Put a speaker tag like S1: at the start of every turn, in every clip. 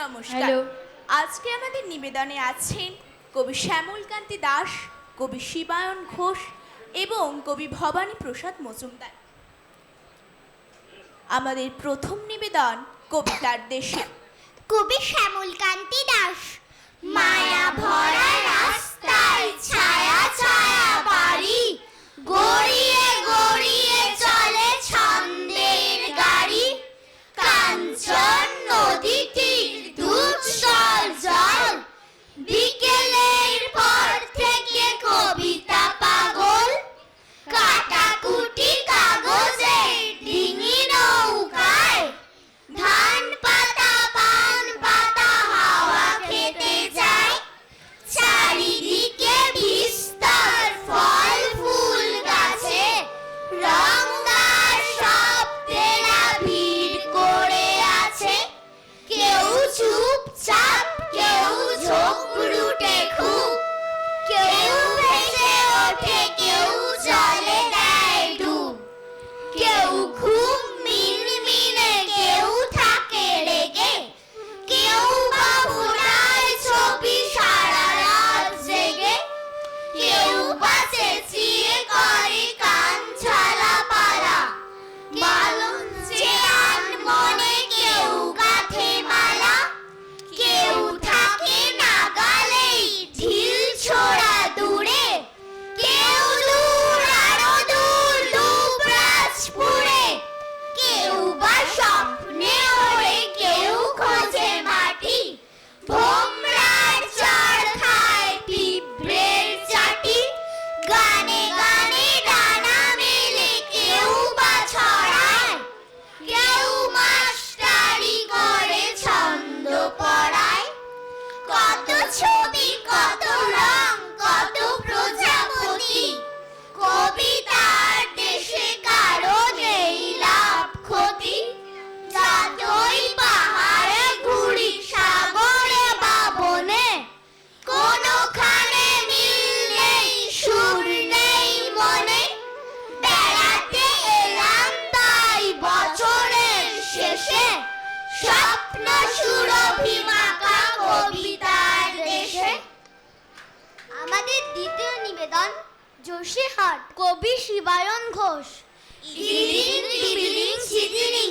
S1: নমস্কার। আজকে আমাদের নিবেদনে আছেন কবি শ্যামলকান্তি দাস কবি শিবায়ন ঘোষ এবং কবি ভবানী প্রসাদ মজুমদার। আমাদের প্রথম নিবেদন কবিতার দেশে।
S2: কবি শ্যামলকান্তি দাস মায়া ভরা রাস্তায় ছায়া ছায়া বাড়ি গড়িয়ে গড়িয়ে চলে ছন্দের গাড়ি কাঞ্চন নদীতে বেদান যোশীহাট কবি শিবায়ন ঘোষ। ইলিং ইলিং সিদিলিং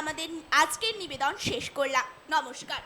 S1: আমাদের আজকের নিবেদন শেষ করলাম। নমস্কার।